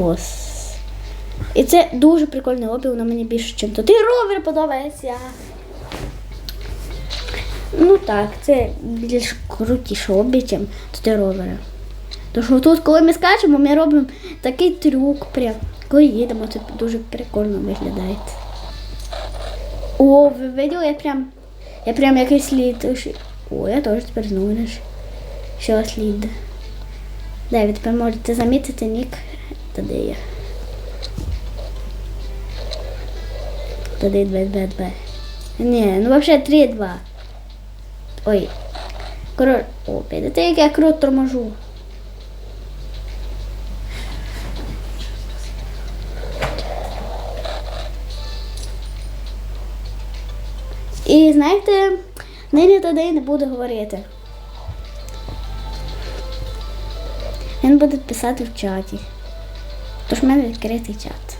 бос. І це дуже прикольне хобі, воно мені більше, ніж той ровер подобається. Ну так, це більш крутіше хобі, ніж той ровери. Тому що тут, коли ми скачемо, ми робимо такий трюк прям. Коли їдемо, це дуже прикольно виглядає. О, ви видели, я прям. Я прям якийсь слід. О, я теж тепер знову ж. Що слід. Да, ви тепер можете замітити нік. Я. Та де 2, 2, 2. Ні, ну взагалі 3, 2. Ой. Коротше, о, видите, як я круто торможу. І знаєте, нині тоді не буду говорити. Він буде писати в чаті. Тож в мене відкритий чат.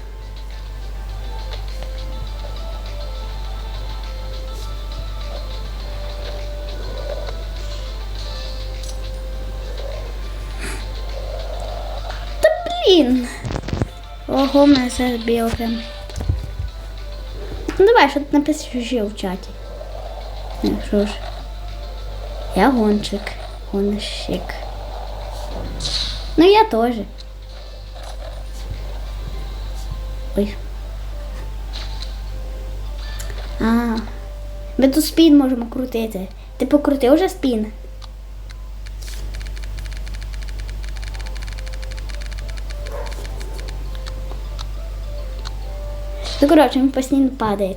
Та блін. Ого, мене збило прям. Ну давай, що ти напишеш ще в чаті. Ну що ж. Я гонщик. Гонщик. Ну я теж. Ой. А. Ми тут спін можемо крутити. Ти покрутив вже спін? Ну, коротше, він постійно падає.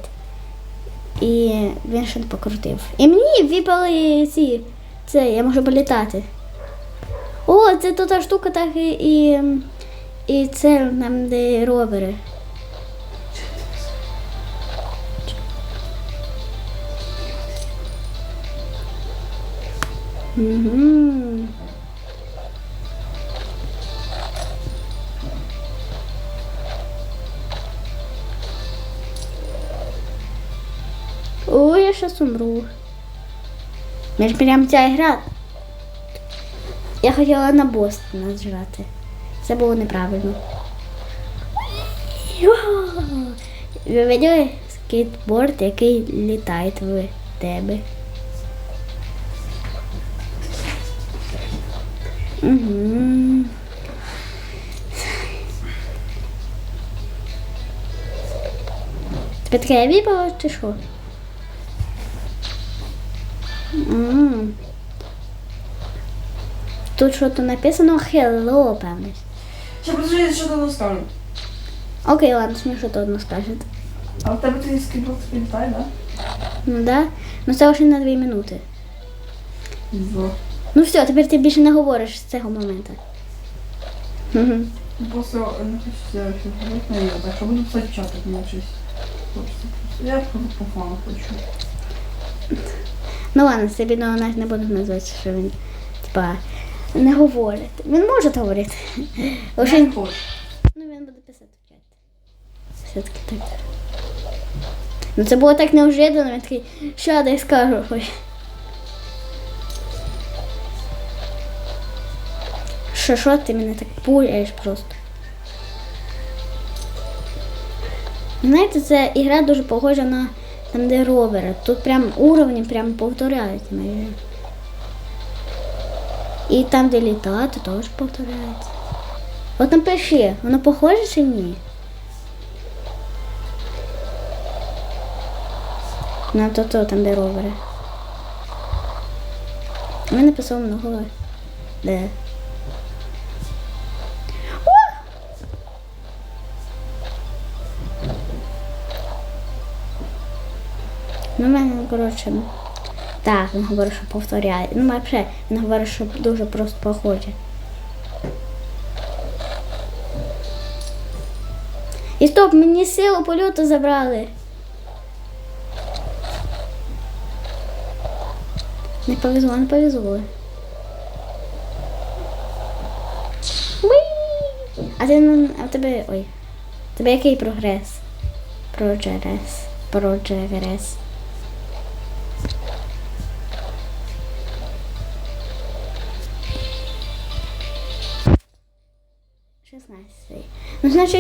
І він ще не покрутив. І мені випали ці. Це, я можу політати. О, це та штука, так і, і, і це нам де ровери. Ой, я щас умру. Мені ж прям ця гра. Я хотіла на бос нажати. Це було неправильно. Ви виділи скейтборд, який літає в тебе? Угу. Тебе таке випало чи що? М. Тут що-то написано hello, певно. Ще подожди, що там скажу. Окей, ладно, смішно то одно скажете. А в тебе ти скібок спілтай, да? Ну да. Ну це вже на дві минути. Зо. Ну все, тепер ти більше не говориш з цього моменту. Мгм. Просто не хочу зараз говорити на його, так буду писати в просто. Я просто по фану хочу. Ну ладно, це відео навіть не буду називати, що він, типа, не говорить. Він може говорити. Лише, Я не хочу. ну він буде писати в чат. Все-таки так. Ну це було так неожиданно, він такий, що дай скажу. Ой. Що, що ти мене так пуляєш просто? Знаєте, ця ігра дуже похожа на там, де ровери. Тут прям уровні прям повторяються майже. І там, де літати, теж повторяється. От напиши, воно похоже чи ні? На то, то там, де ровери. Ми написав много. Де? Коротше, так, він говорить, що повторяє. Ну, взагалі, він говорить, що дуже просто похоже. І стоп, мені силу польоту забрали. Не повезло, не повезло. А ти а тебе. Ой. Тебе який прогрес? Прогрес. Прогрес.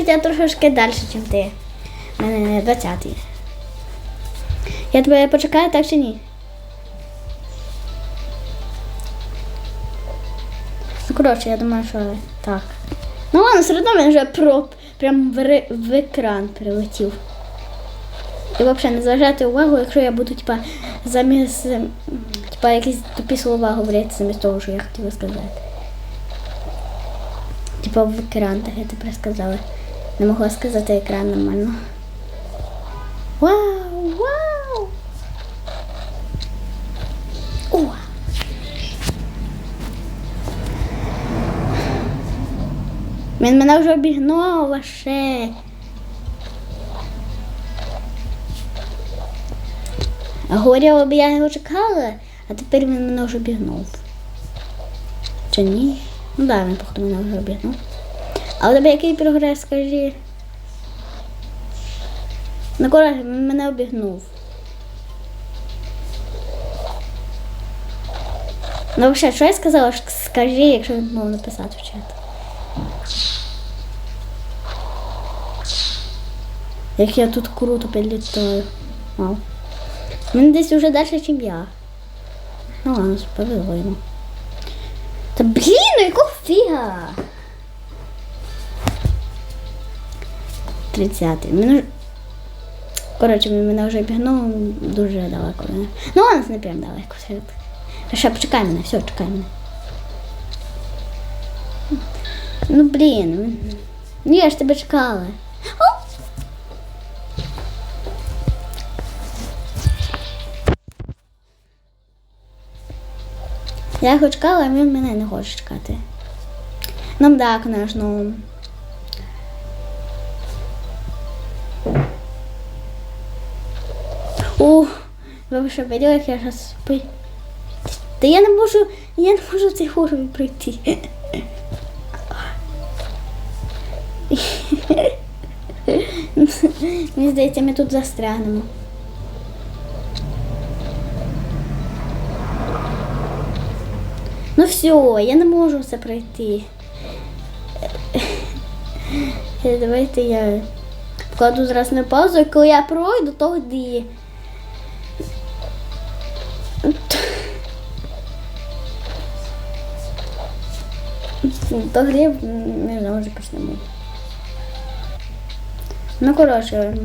Значить, я трошки далі, ніж ти. У мене 20-й. Я тебе почекаю, так чи ні? Ну, коротше, я думаю, що так. Ну ладно, все одно він вже про, прям в, ре- в екран прилетів. І взагалі не зважати увагу, якщо я буду, типа, замість, типа, якісь тупі слова говорити замість того, що я хотіла сказати. Типа в екран, так я тепер сказала. Не могла сказати екран нормально. Вау, вау! О! Він мене вже обігнув ваше. Говорила б, я його чекала, а тепер він мене вже обігнув. Чи ні? Ну так, да, він походу мене вже обігнув. А у тебе який прогрес, скажи? Ну, коротше, він мене обігнув. Ну, взагалі, що я сказала? Скажи, якщо він мав написати в чат. Як я тут круто підлітаю. Вау. Він десь уже далі, ніж я. Ну ладно, повезло йому. Та блін, ну якого фіга? 30. Він уже... Коротше, мене вже обігнув дуже далеко. Ну ладно, не прям далеко. Ще почекай мене, все, чекай мене. Ну блін. Ну я ж тебе чекала. Я його чекала, а він мене не хоче чекати. Ну так, конечно. Ви що бачили, як я спи. Та я не можу, я не можу цей уровень пройти. Мені здається, ми тут застрянемо. Ну все, я не можу це пройти. Давайте я вкладу зараз на паузу, коли я пройду, то тоді. Грі не знаю, вже почнемо. Ну, коротше,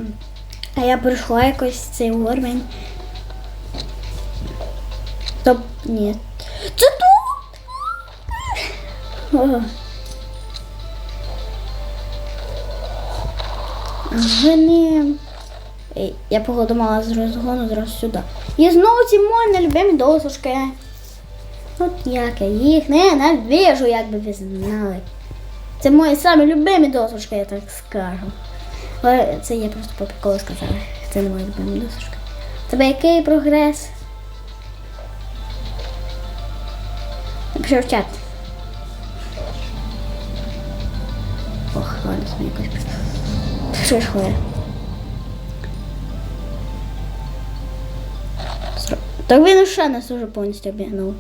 а я пройшла якось цей уровень. Топ, ні. Це тут! О. Я походу мала з розгону зразу сюди. І знову ці мої нелюбимі досушки. От як я їх ненавижу, як би ви знали. Це мої самі любимі досушки, я так скажу. Але це я просто по приколу сказала. Це не мої любимі досушки. Тебе який прогрес? Напиши в чат. Ох, ладно, мені якось. Що ж хуя? Так він ще нас уже повністю обігнув.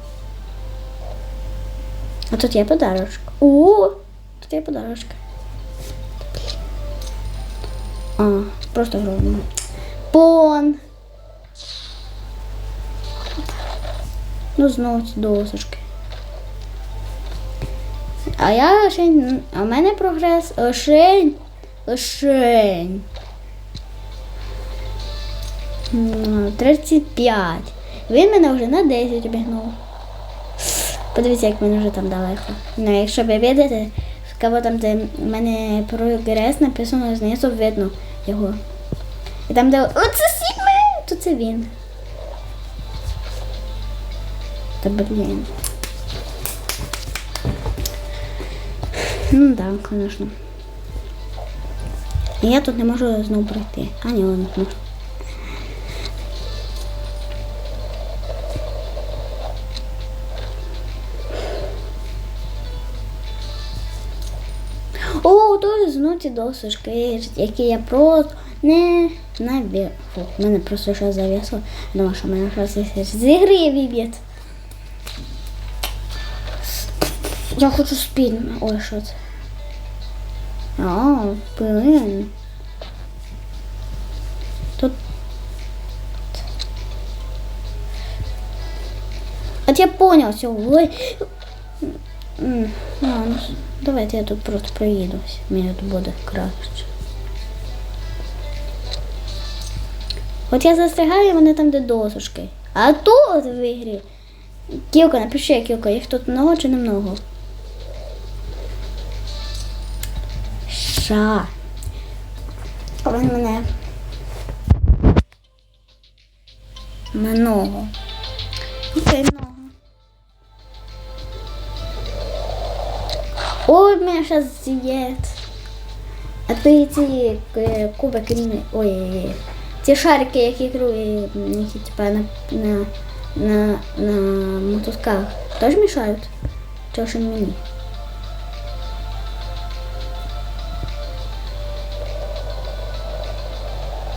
А тут є подарочок. О, тут є подарочка. А, просто громно. Пон. Ну, знову ці досочки. А я ще, а в мене прогрес лишень, лишень. 35. Він мене вже на 10 обігнув. Подивіться, як він вже там далеко. Ну, якщо ви видите, кого там, де в мене прогрес написано знизу видно його. І там, де оце Сігмен, то це він. Та блін. Ну так, звісно. Я тут не можу знову пройти. А ні, ладно, можу. Знову ці досочки, які я просто не набір. Фу, мене просто щось завісло. Думаю, що мене щось з ігри. Я хочу спільно. Ой, що це? А, блин. Тут. От я понял все. Ой. М, Ладно, давайте я тут просто проїдусь. Мені тут буде краще. От я застрягаю, вони там, де досушки. А тут в ігрі. Кілка, напиши, Кілка, їх тут много чи не много? Ша. Але мене. Много. Окей, зараз з'їд. А ти ці е, кубики, ой, ці шарики, які круги, які типа на, на, на, на мотузках, теж мішають? Чи лише мені?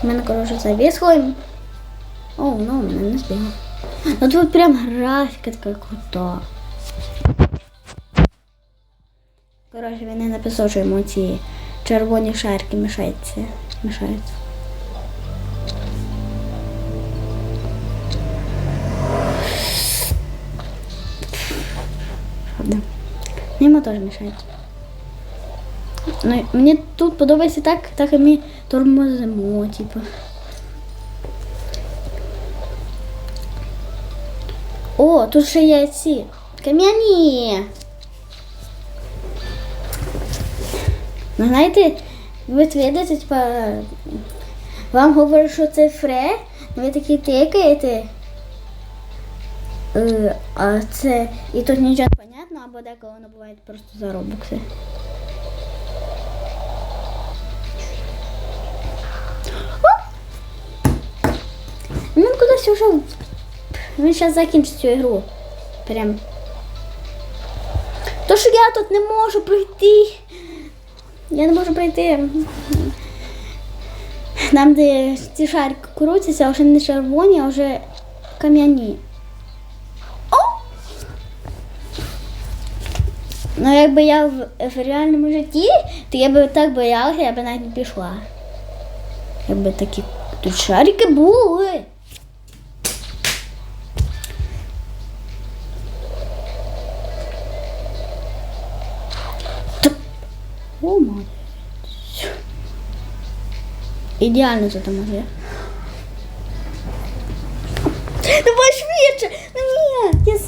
У коротше, завісло. і- О, ну, мене не збігло. Ну тут прям графіка така крута. Коротше, він написав, що йому ці червоні шарики мішаються. мішаються. Правда. Йому теж мішають. Ну, мені тут подобається так, так і ми тормозимо, типу. О, тут ще є ці кам'яні. Знаєте, ви видите, типа, вам говорять, що це фре, ви такі тикаєте. Е, а це і тут нічого не понятно, або деколи воно буває просто заробокси. Він кудись ушов. Він зараз закінчить цю ігру. Прям. То, що я тут не можу пройти. Я не можу пройти. Там, де ці шарики крутяться, а вже не червоні, а вже кам'яні. Ну, якби я в, в реальному житті, то я би так боялася, я би навіть не пішла. Якби такі тут шарики були. О, молодець. Ідеально це там є. Давай швидше! Ну ні, я,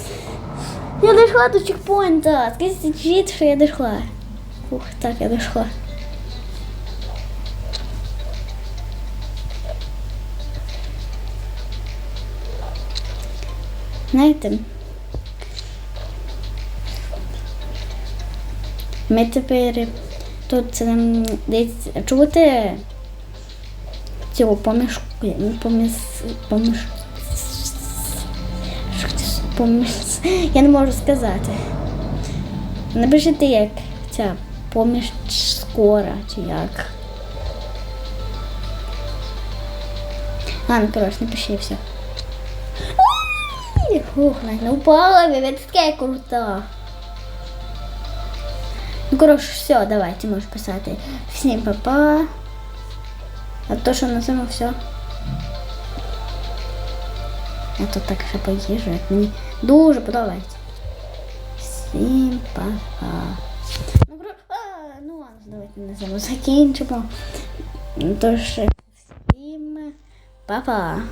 я дійшла до чекпоінта. Скажіть, що я дійшла. Ух, так, я дійшла. Знаєте, ми тепер тут ем, десь чути цього поміж поміж поміж я не можу сказати. Напишіть як ця поміж скора чи як. Ладно, коротше, напиши все. Навіть не упала, ви таке крута. Ну, коротше, все, давайте, можеш писати. Всім па-па. А то, що на цьому все. Я тут так ще поїжджу, як мені дуже подобається. Всім па-па. Ну, кро- а, ну ладно, давайте на цьому закінчимо. Тож, всім па-па.